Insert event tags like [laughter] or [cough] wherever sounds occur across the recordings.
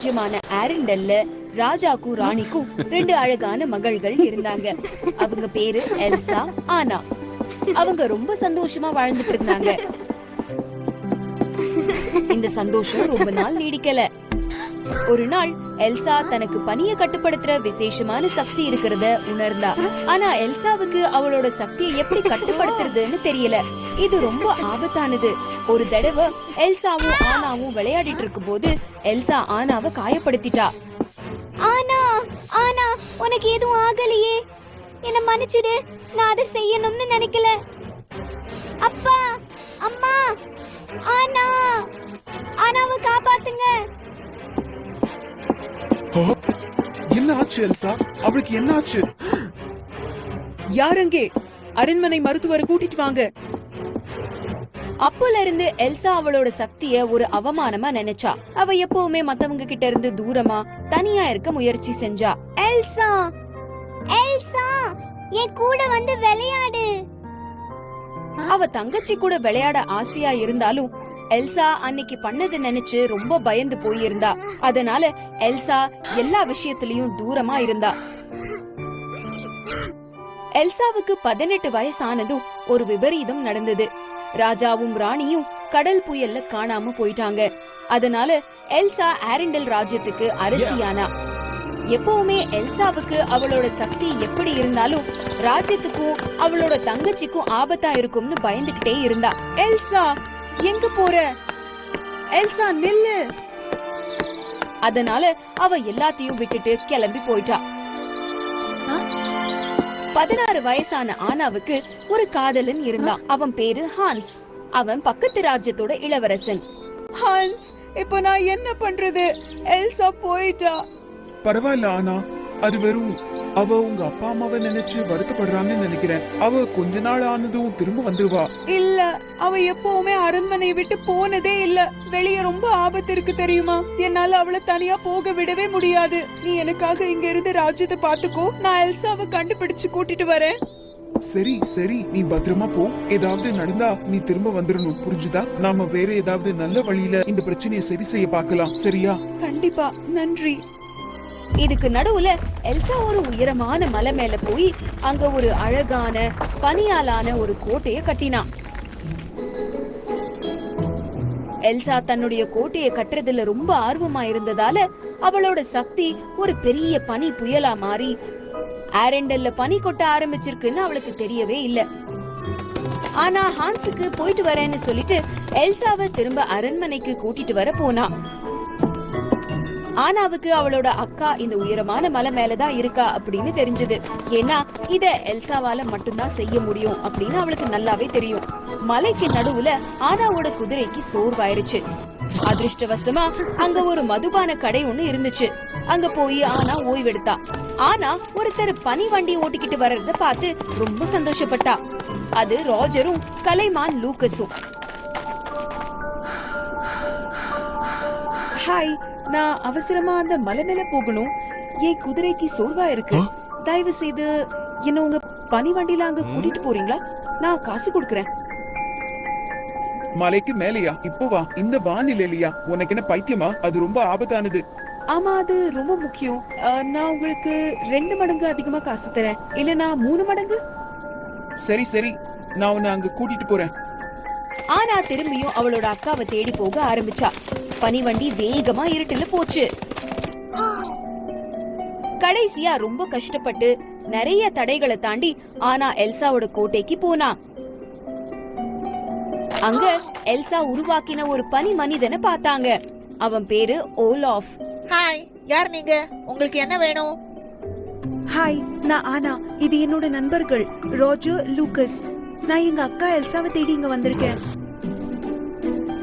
ராஜ்யமான ஆரண்டல்ல ராஜாக்கும் ராணிக்கும் ரெண்டு அழகான மகள்கள் இருந்தாங்க. அவங்க பேரு எல்சா ஆனா. அவங்க ரொம்ப சந்தோஷமா வாழ்ந்துட்டு இருந்தாங்க. இந்த சந்தோஷம் ரொம்ப நாள் நீடிக்கல. ஒரு நாள் எல்சா தனக்கு பனிய கட்டுப்படுத்துற விசேஷமான சக்தி இருக்கிறத உணர்ந்தா. ஆனா எல்சாவுக்கு அவளோட சக்தியை எப்படி கட்டுப்படுத்துறதுன்னு தெரியல. இது ரொம்ப ஆபத்தானது. ஒரு தடவை எல்சாவும் ஆனாவும் விளையாடிட்டு இருக்கும்போது எல்சா ஆனாவை காயப்படுத்திட்டா. ஆனா ஆனா உனக்கு எதுவும் ஆகலையே. என்ன மன்னிச்சிடு நான் அதை செய்யணும்னு நினைக்கல. அப்பா அம்மா ஆனா ஆனாவை காப்பாத்துங்க! என்ன ஆச்சு எல்சா? அவளுக்கு என்ன ஆச்சு? யாரங்கே அரண்மனை மருத்துவரை கூட்டிட்டு வாங்க. அப்போல இருந்து எல்சா அவளோட சக்திய ஒரு அவமானமா நினைச்சா. அவ எப்பவுமே மத்தவங்க கிட்ட இருந்து தூரமா தனியா இருக்க முயற்சி செஞ்சா. எல்சா! எல்சா! என் கூட வந்து விளையாடு! அவ தங்கச்சி கூட விளையாட ஆசையா இருந்தாலும் எல்சா அன்னைக்கு பண்ணது நினைச்சு ரொம்ப பயந்து போயிருந்தா. அதனால எல்சா எல்லா விஷயத்திலயும் தூரமா இருந்தா. எல்சாவுக்கு பதினெட்டு வயசானதும் ஒரு விபரீதம் நடந்தது. ராஜாவும் ராணியும் கடல் புயல்ல காணாம போயிட்டாங்க. அதனால எல்சா ஆரண்டல் ராஜ்யத்துக்கு அரசியானா. எப்பவுமே எல்சாவுக்கு அவளோட சக்தி எப்படி இருந்தாலும் ராஜ்யத்துக்கும் அவளோட தங்கச்சிக்கும் ஆபத்தா இருக்கும்னு பயந்துகிட்டே இருந்தா. எல்சா எங்க போற? எல்சா நில்லு. அதனால அவ எல்லாத்தையும் விட்டுட்டு கிளம்பி போயிட்டா. பதினாறு வயசான ஆனாவுக்கு ஒரு காதலன் இருந்தான். அவன் பேரு ஹான்ஸ். அவன் பக்கத்து ராஜ்யத்தோட இளவரசன். ஹான்ஸ் இப்போ நான் என்ன பண்றது? எல்சா போயிட்டா. பரவாயில்ல ஆனா அது வெறும் அவ உங்க அப்பா அம்மாவை நினைச்சு வருத்தப்படுறாங்கன்னு நினைக்கிறேன். அவ கொஞ்ச நாள் ஆனதும் திரும்ப வந்துருவா. இல்ல அவ எப்பவுமே அரண்மனை விட்டு போனதே இல்ல. வெளிய ரொம்ப ஆபத்து இருக்கு தெரியுமா? என்னால அவளை தனியா போக விடவே முடியாது. நீ எனக்காக இங்க இருந்து ராஜ்யத்தை பாத்துக்கோ நான் எல்சாவை கண்டுபிடிச்சு கூட்டிட்டு வரேன். சரி சரி. நீ பத்திரமா போ. ஏதாவது நடந்தா நீ திரும்ப வந்துடணும் புரிஞ்சுதா? நாம வேற ஏதாவது நல்ல வழியில இந்த பிரச்சனையை சரி செய்ய பார்க்கலாம். சரியா? கண்டிப்பா. நன்றி. இதுக்கு நடுவுல எல்சா ஒரு உயரமான மலை மேல போய் அங்க ஒரு அழகான பனியாலான ஒரு கோட்டைய கட்டினான். எல்சா தன்னுடைய கோட்டையை கட்டுறதுல ரொம்ப ஆர்வமா இருந்ததால அவளோட சக்தி ஒரு பெரிய பனி புயலா மாறி ஆரண்டல்ல பனி கொட்ட ஆரம்பிச்சிருக்குன்னு அவளுக்கு தெரியவே இல்ல. ஆனா ஹான்ஸுக்கு போயிட்டு வரேன்னு சொல்லிட்டு எல்சாவை திரும்ப அரண்மனைக்கு கூட்டிட்டு வர போனா. ஆனாவுக்கு அவளோட அக்கா இந்த உயரமான மலை மேலதான் இருக்கா அப்படின்னு தெரிஞ்சது. ஏன்னா இத எல்சாவால மட்டும்தான் செய்ய முடியும் அப்படின்னு அவளுக்கு நல்லாவே தெரியும். மலைக்கு நடுவுல ஆனாவோட குதிரைக்கு சோர்வாயிருச்சு. அதிர்ஷ்டவசமா அங்க ஒரு மதுபான கடை ஒண்ணு இருந்துச்சு. அங்க போய் ஆனா ஓய்வெடுத்தா. ஆனா ஒருத்தர் பனி வண்டி ஓட்டிக்கிட்டு வர்றத பார்த்து ரொம்ப சந்தோஷப்பட்டா. அது ராஜரும் கலைமான் லூக்கஸும். ஹாய். நான் அவசரமா அந்த மலை மேல போகணும் என் குதிரைக்கு சோர்வா இருக்கு? தயவு செய்து என்ன உங்க பனி வண்டியில அங்க கூட்டிட்டு போறீங்களா? நான் காசு கொடுக்கறேன். மலைக்கு மேலையா? இப்போ வா. இந்த வானிலையா உனக்கு என்ன பைத்தியமா? அது ரொம்ப ஆபத்தானது. ஆமா அது ரொம்ப முக்கியம். நான் உங்களுக்கு ரெண்டு மடங்கு அதிகமா காசு தரேன். இல்லனா மூணு மடங்கு? சரி சரி. நான் உன்னை அங்க கூட்டிட்டு போறேன். ஆனா திரும்பியும் அவளோட அக்காவை தேடி போக ஆரம்பிச்சா. பனிவண்டி வேகமா இருட்டுல போச்சு. கடைசியா ரொம்ப கஷ்டப்பட்டு நிறைய தடைகளை தாண்டி ஆனா எல்சாவோட கோட்டைக்கு போனா. அங்க எல்சா உருவாக்கின ஒரு பனி மனிதனை பார்த்தாங்க. அவன் பேரு ஓலாஃப். ஹாய் யார் நீங்க? உங்களுக்கு என்ன வேணும்? ஹாய் நான் ஆனா இது என்னோட நண்பர்கள் ரோஜர் லூக்கஸ். நான் எங்க அக்கா எல்சாவை தேடி இங்க வந்திருக்கேன்.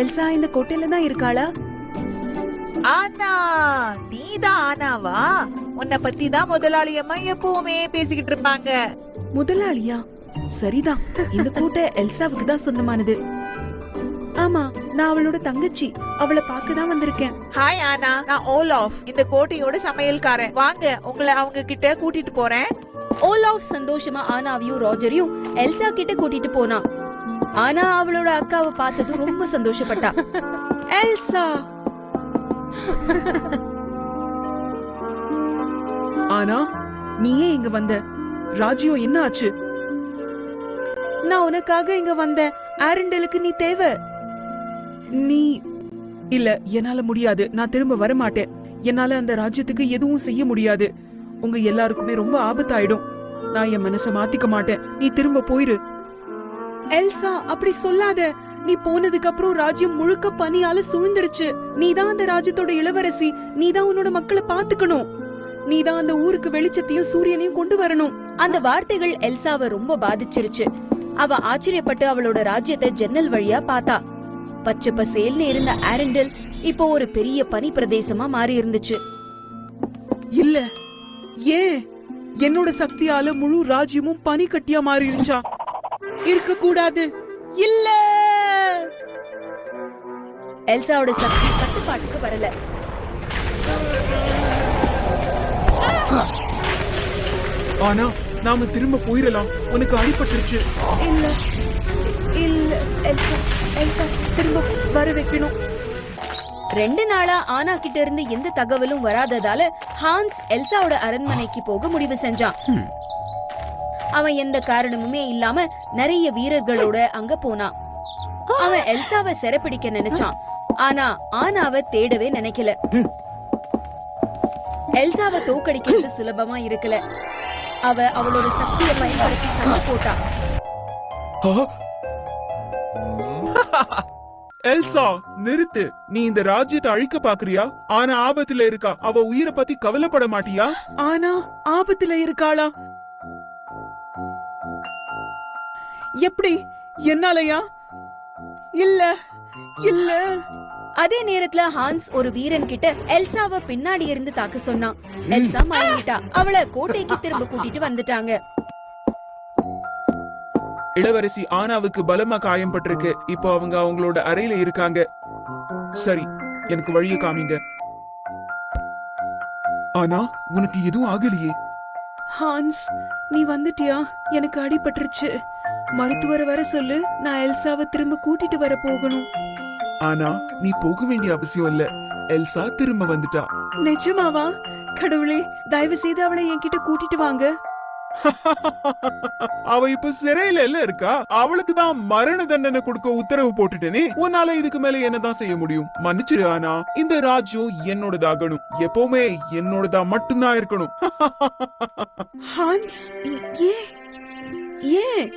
எல்சா இந்த கோட்டையில தான் இருக்காளா? ஆனா நீதான் ஆனாவா? உன்னை பத்தி தான் முதலாளி அம்மா எப்பவுமே பேசிக்கிட்டு இருப்பாங்க. முதலாளியா? சரிதான். இந்த கோட்டை எல்சாவுக்கு தான் சொந்தமானது. ஆமா நான் அவளோட தங்கச்சி. அவளை பார்க்க தான் வந்திருக்கேன். ஹாய் ஆனா. நான் ஓலாஃப் இந்த கோட்டையோட சமையல்காரன். வாங்க உங்களை அவங்க கிட்ட கூட்டிட்டு போறேன். ஓலாஃப் சந்தோஷமா ஆனாவையும் ராஜரையும் எல்சா கிட்ட கூட்டிட்டு போனான் ஆனா அவளோட அக்காவை பார்த்ததும் ரொம்ப சந்தோஷப்பட்டா. எல்சா! ஆனா நீயே இங்க வந்த. ராஜியோ என்ன ஆச்சு? நான் உனக்காக இங்க வந்த. ஆரண்டலுக்கு நீ தேவை? நீ இல்ல என்னால முடியாது. நான் திரும்ப வர மாட்டேன் என்னால அந்த ராஜ்யத்துக்கு எதுவும் செய்ய முடியாது. உங்க எல்லாருக்குமே ரொம்ப ஆபத்தாயிடும். நான் என் மனசை மாத்திக்க மாட்டேன். நீ திரும்ப போயிரு. எல்சா அப்படி சொல்லாத. நீ போனதுக்கு அப்புறம் ராஜ்யம் முழுக்க பனியால சூழ்ந்துருச்சு. நீதான் அந்த ராஜ்யத்தோட இளவரசி. நீதான் உன்னோட மக்களை பாத்துக்கணும் நீதான் அந்த ஊருக்கு வெளிச்சத்தையும் சூரியனையும் கொண்டு வரணும். அந்த வார்த்தைகள் எல்சாவை ரொம்ப பாதிச்சிருச்சு. அவ ஆச்சரியப்பட்டு அவளோட ராஜ்யத்தை ஜன்னல் வழியா பார்த்தா. பச்சை பசேல்னு இருந்த ஆரண்டல் இப்போ ஒரு பெரிய பனி பிரதேசமா மாறி இருந்துச்சு. இல்ல. ஏன்? என்னோட சக்தியால முழு ராஜ்யமும் பனி கட்டியா மாறிடுச்சா இருக்க கூடாது இல்ல. எல்சாவோட சக்தி கட்டுப்பாட்டுக்கு வரல. ஆனா நாம திரும்ப போயிடலாம் உனக்கு அடிபட்டுருச்சு. இல்ல. இல்ல. எல்சா எல்சா திரும்ப வர வைக்கணும். ரெண்டு நாளா ஆனா கிட்ட இருந்து எந்த தகவலும் வராததால ஹான்ஸ் எல்சாவோட அரண்மனைக்கு போக முடிவு செஞ்சான். அவன் எந்த காரணமுமே இல்லாம நிறைய வீரர்களோட அங்க போனான். அவன் எல்சாவை சிறைப்பிடிக்க நினைச்சான். ஆனா ஆனாவை தேடவே நினைக்கல. எல்சாவை தோக்கடிக்கிறது சுலபமா இருக்கல. அவ அவளோட சக்தியை பயன்படுத்தி சண்டை போட்டா [laughs] எல்சா நிறுத்து. நீ இந்த ராஜ்யத்தை அழிக்க பாக்குறியா? ஆனா ஆபத்துல இருக்கா. அவ உயிரை பத்தி கவலைப்பட மாட்டியா? ஆனா ஆபத்துல இருக்காளா? எப்படி? என்னாலயா? இல்ல இல்ல. அதே நேரத்துல ஹான்ஸ் ஒரு வீரன் கிட்ட எல்சாவை பின்னாடி இருந்து தாக்க சொன்னான். எல்சா மயங்கிட்டா. அவளை கோட்டைக்கு திரும்ப கூட்டிட்டு வந்துட்டாங்க. இளவரசி ஆனாவுக்கு பலமா காயம் பட்டிருக்கு. இப்போ அவங்க அவங்களோட அறையில இருக்காங்க. சரி எனக்கு வழிய காமிங்க. ஆனா உனக்கு எதுவும் ஆகலையே. ஹான்ஸ் நீ வந்துட்டியா? எனக்கு அடிபட்டுருச்சு. மருத்துவரை வர சொல்லு. நான் எல்சாவை திரும்ப கூட்டிட்டு வர போகணும். ஆனா நீ போக வேண்டிய அவசியம் இல்ல. எல்சா திரும்ப வந்துட்டா. நிஜமாவா? கடவுளே தயவு செய்து அவளை என்கிட்ட கூட்டிட்டு வாங்க. [laughs] அவ இப்ப சிறையில இல்ல இருக்கா? அவளுக்கு தான் மரண தண்டனை கொடுக்க உத்தரவு போட்டுட்டேனே. உன்னால இதுக்கு மேல என்னதான் செய்ய முடியும்? மன்னிச்சிரு ஆனா. இந்த ராஜ்யம் என்னோடதாகணும். எப்பவுமே என்னோடதா மட்டும்தான் இருக்கணும். [laughs] ஹான்ஸ் ஏன் ஏன்?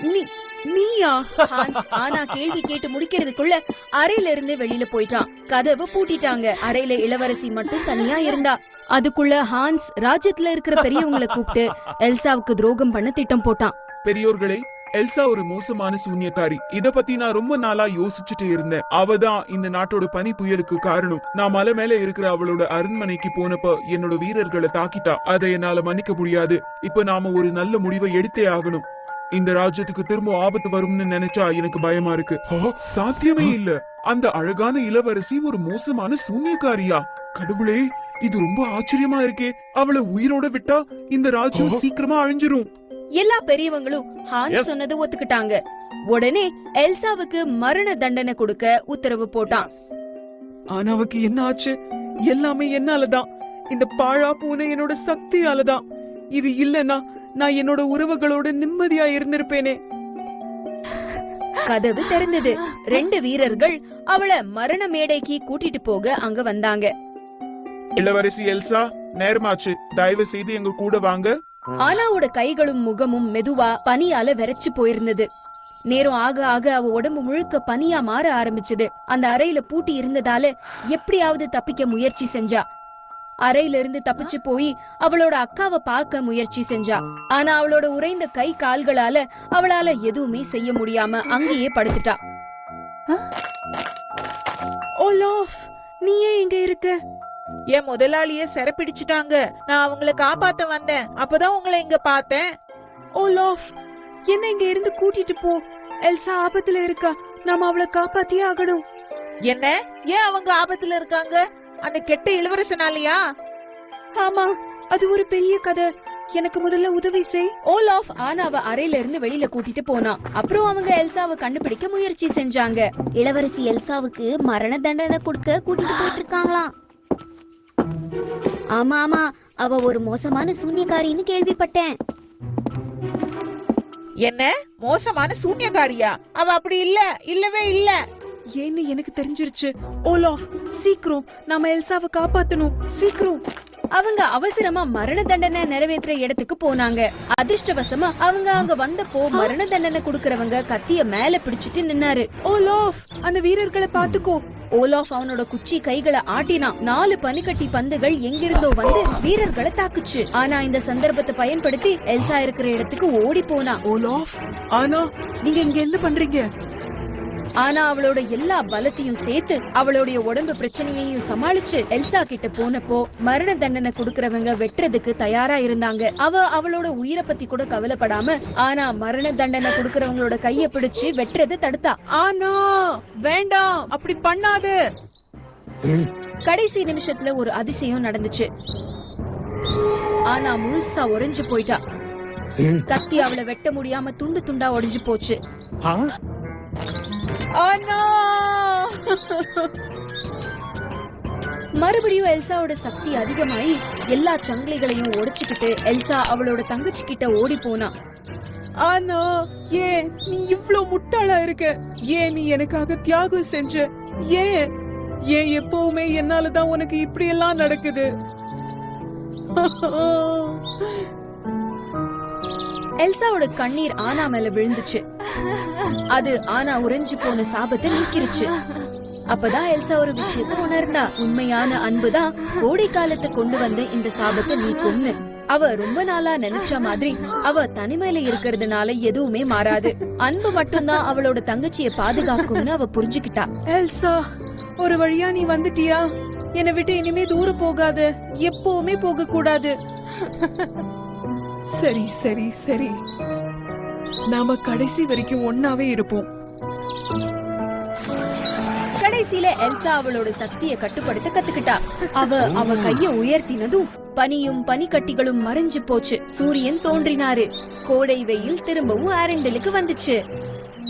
நீ நீயா? ஹான்ஸ் ஆனா கேள்வி கேட்டு முடிக்கிறதுக்குள்ள அறையில இருந்து வெளியில போயிட்டான் கதவு பூட்டிட்டாங்க. அறையில இளவரசி மட்டும் தனியா இருந்தா. அதுக்குள்ள ஹான்ஸ் ராஜ்யத்துல இருக்கிற பெரியவங்களை கூப்பிட்டு எல்சாவுக்கு துரோகம் பண்ண திட்டம் போட்டான். பெரியோர்களே எல்சா ஒரு மோசமான சூன்யக்காரி. இத பத்தி நான் ரொம்ப நாளா யோசிச்சுட்டு இருந்தேன். அவ தான் இந்த நாட்டோட பனி புயலுக்கு காரணம். நான் மலை மேல இருக்கிற அவளோட அரண்மனைக்கு போனப்ப என்னோட வீரர்களை தாக்கிட்டா. அதை என்னால மன்னிக்க முடியாது. இப்ப நாம ஒரு நல்ல முடிவை எடுத்தே ஆகணும். இந்த ராஜ்யத்துக்கு திரும்ப ஆபத்து வரும்னு நினைச்சா எனக்கு பயமா இருக்கு. சாத்தியமே இல்ல. அந்த அழகான இளவரசி ஒரு மோசமான சூன்யக்காரியா. கடவுளே இது ரொம்ப ஆச்சரியமா இருக்கே. அவளை உயிரோட விட்டா இந்த ராஜ்யம் சீக்கிரமா அழிஞ்சிரும். எல்லா பெரியவங்களும் ஹான்ஸ் சொன்னதை ஒத்துக்கிட்டாங்க. உடனே எல்சாவுக்கு மரண தண்டனை கொடுக்க உத்தரவு போட்டான். ஆனாவுக்கு என்ன ஆச்சு? எல்லாமே என்னாலதான். இந்த பாழா பூனை என்னோட சக்தியாலதான். இது இல்லனா நான் என்னோட உறவுகளோட நிம்மதியா இருந்திருப்பேனே. கதவு திறந்தது. ரெண்டு வீரர்கள் அவளை மரண மேடைக்கு கூட்டிட்டு போக அங்க வந்தாங்க. இளவரசி எல்சா நேரமாச்சு தயவு செய்து எங்க கூட வாங்க. ஆனாவோட கைகளும் முகமும் மெதுவா பனியால விரைச்சு போயிருந்தது. நேரம் ஆக ஆக அவ உடம்பு முழுக்க பனியா மாற ஆரம்பிச்சது. அந்த அறையில பூட்டி இருந்ததால எப்படியாவது தப்பிக்க முயற்சி செஞ்சா. அறையில இருந்து தப்பிச்சு போய் அவளோட அக்காவை பார்க்க முயற்சி செஞ்சா. ஆனா அவளோட உறைந்த கை கால்களால அவளால எதுவுமே செய்ய முடியாம அங்கேயே படுத்துட்டா. ஓலாஃப் நீ ஏன் இங்க இருக்க. என் முதலாளிய சிறைப்பிடிச்சிட்டாங்க நான் அவங்கள காப்பாத்த வந்தேன். அப்பதான் உங்களை இங்க பார்த்தேன். ஓலாஃப் என்ன இங்க இருந்து கூட்டிட்டு போ. எல்சா ஆபத்துல இருக்கா. நாம அவளை காப்பாத்தியே ஆகணும். என்ன? ஏன் அவங்க ஆபத்துல இருக்காங்க? அந்த கெட்ட இளவரசனாலயா ஆமா அது ஒரு பெரிய கதை. எனக்கு முதல்ல உதவி செய். ஓலாஃப் ஆனாவ அறையில இருந்து வெளியில கூட்டிட்டு போனான் அப்புறம் அவங்க எல்சாவை கண்டுபிடிக்க முயற்சி செஞ்சாங்க. இளவரசி எல்சாவுக்கு மரண தண்டனை கொடுக்க கூட்டிட்டு போயிட்டு இருக்காங்களாம் ஆமா ஆமா. அவ ஒரு மோசமான சூன்யக்காரின்னு கேள்விப்பட்டேன். என்ன? மோசமான சூன்யக்காரியா? அவ அப்படி இல்ல இல்லவே இல்ல. ஏன்னு எனக்கு தெரிஞ்சிருச்சு. ஓலாஃப் சீக்கிரம் நாம எல்சாவை காப்பாத்தணும். சீக்கிரம். அவங்க அவசரமா மரண தண்டனை நிறைவேற்றுற இடத்துக்கு போனாங்க. அதிர்ஷ்டவசமா அவங்க அங்க வந்தப்போ மரண தண்டனை கொடுக்கறவங்க கத்திய மேல பிடிச்சிட்டு நின்னாரு. ஓலாஃப் அந்த வீரர்களை பாத்துக்கோ ஓலாஃப் அவனோட குச்சி கைகளை ஆட்டினான். நாலு பனிக்கட்டி பந்துகள் எங்கிருந்தோ வந்து வீரர்களை தாக்குச்சு. ஆனா இந்த சந்தர்ப்பத்தை பயன்படுத்தி எல்சா இருக்கிற இடத்துக்கு ஓடி போனா ஓலாஃப் ஆனா நீங்க இங்க என்ன பண்றீங்க? ஆனா அவளோட எல்லா பலத்தையும் சேர்த்து அவளுடைய உடம்பு பிரச்சனையையும் சமாளிச்சு எல்சா கிட்ட போனப்போ மரண தண்டனை கொடுக்கறவங்க வெட்டுறதுக்கு தயாரா இருந்தாங்க. அவ அவளோட உயிரை பத்தி கூட கவலைப்படாம ஆனா மரண தண்டனை கொடுக்கறவங்களோட கைய பிடிச்சு வெட்டுறதை தடுத்தா. ஆனா வேண்டாம் அப்படி பண்ணாது. கடைசி நிமிஷத்துல ஒரு அதிசயம் நடந்துச்சு. ஆனா முழுசா உறைஞ்சு போயிட்டா. கத்தி அவளை வெட்ட முடியாம துண்டு துண்டா உடைஞ்சு போச்சு. ஆனா மறுபடியும் எல்சாவோட சக்தி அதிகமாயி எல்லா சங்கிலிகளையும் உடைச்சுக்கிட்டு எல்சா அவளோட தங்கச்சி கிட்ட ஓடி போனா ஆனா ஏன் நீ இவ்ளோ முட்டாளா இருக்க? ஏன் நீ எனக்காக தியாகம் செஞ்ச? ஏன்? ஏன் எப்பவுமே என்னாலதான் உனக்கு இப்படி எல்லாம் நடக்குது? எல்சாவோட கண்ணீர் ஆனா மேல விழுந்துச்சு. அது ஆனா உறைஞ்சு போன சாபத்தை நீக்கிருச்சு. அப்பதான் எல்சா ஒரு விஷயத்த உணர்ந்தா. உண்மையான அன்புதான் கோடை காலத்தை கொண்டு வந்து இந்த சாபத்தை நீக்கும்னு. அவ ரொம்ப நாளா நினைச்ச மாதிரி அவ தனிமையில இருக்கிறதுனால எதுவுமே மாறாது. அன்பு மட்டும்தான் அவளோட தங்கச்சியை பாதுகாக்கும்னு அவ புரிஞ்சுக்கிட்டா. எல்சா ஒரு வழியா நீ வந்துட்டியா? என்னை விட்டு இனிமே தூரம் போகாத. எப்பவுமே போக கூடாது சரி சரி சரி. நாம கடைசி வரைக்கும் ஒன்னாவே இருப்போம். கடைசியில எல்சா அவளோட சக்தியை கட்டுப்படுத்த கத்துக்கிட்டா. அவ அவ கைய உயர்த்தினதும் பனியும் பனிக்கட்டிகளும் மறைஞ்சு போச்சு. சூரியன் தோன்றினாரு. கோடை வெயில் திரும்பவும் ஆரண்டலுக்கு வந்துச்சு.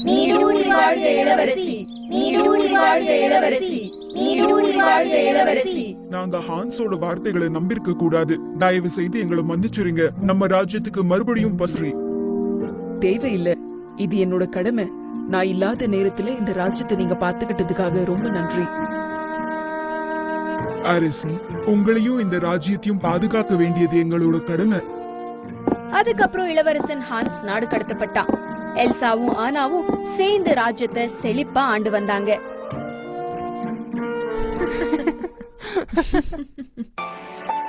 நீடூழி வாழ்க இளவரசி. நீடூழி வாழ்க இளவரசி. நீடூழி வாழ்க இளவரசி. நாங்க ஹான்ஸோட வார்த்தைகளை நம்பிருக்க கூடாது. தயவு செய்து எங்களை மன்னிச்சிருங்க. நம்ம ராஜ்யத்துக்கு மறுபடியும் பசுரி தேவையில்லை. இது என்னோட கடமை. நான் இல்லாத நேரத்துல இந்த ராஜ்யத்தை நீங்க பாத்துக்கிட்டதுக்காக ரொம்ப நன்றி. அரசி உங்களையும் இந்த ராஜ்யத்தையும் பாதுகாக்க வேண்டியது எங்களோட கடமை. அதுக்கப்புறம் இளவரசன் ஹான்ஸ் நாடு கடத்தப்பட்டான் எல்சாவும் ஆனாவும் சேர்ந்து ராஜ்யத்தை செழிப்பா ஆண்டு வந்தாங்க. [laughs]